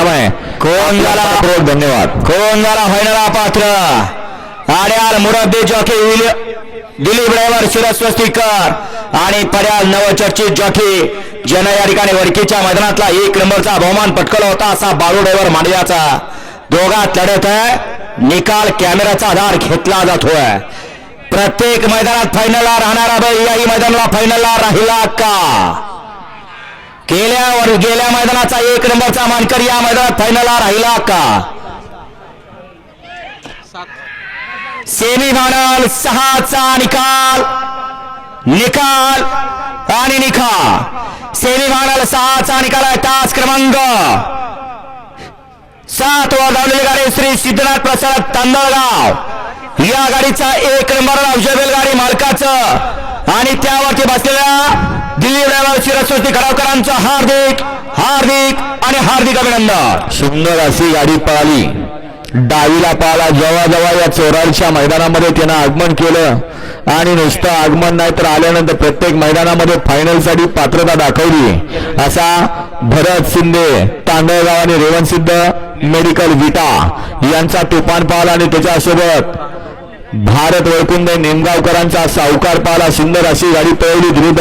इनाम आहे. कोण झाला? पूर्वक धन्यवाद. कोण झाला फायनल पात्र. आड्याल मुरब्बी जॉकी विल- दिलीप ड्रायव्हर शिरस्वस्तीकर आणि पड्याल नवचर्चित जॉकी ज्यानं या ठिकाणी वडकीच्या मैदानातला एक नंबरचा बहुमान पटकला होता असा बाळू ड्रायव्हर मांडव्याचा. दोघात लढत आहे. निकाल कॅमेराचा आधार घेतला जातोय प्रत्येक मैदानात फायनलला राहणारा बैल याही मैदानाला फायनलला राहिला का? गेल्यावर गेल्या मैदानाचा एक नंबरचा मानकर या मैदानात फायनलला राहिला का? सेमी फायनल सहाचा निकाल. निकाल आणि निकाल सेमी फायनल सहाचा निकाल आहे तास क्रमांक. सात वर धावलेली गाडी श्री सिद्धनाथ प्रसाद तांदळगाव. या गाडीचा एक नंबर अवजय गाडी मालकाचं. आणि त्यावरती बसलेल्या शिरस्वती खडावकरांचं हार्दिक हार्दिक आणि हार्दिक अभिनंदन. सुंदर अशी गाडी पळाली. डावीला पाला जेव्हा जेव्हा या चोराडच्या मैदानामध्ये त्यानं आगमन केलं. आणि नुसतं आगमन नाही तर आल्यानंतर प्रत्येक मैदानामध्ये फायनलसाठी पात्रता दाखवली. असा भरत शिंदे तांदळगाव आणि रेवणसिद्ध मेडिकल विटा यांचा तुफान पाहिला आणि त्याच्यासोबत भारत वळकुंदे निमगावकरांचा सावकार पाहिला. सुंदर अशी गाडी पळवली. द्रुत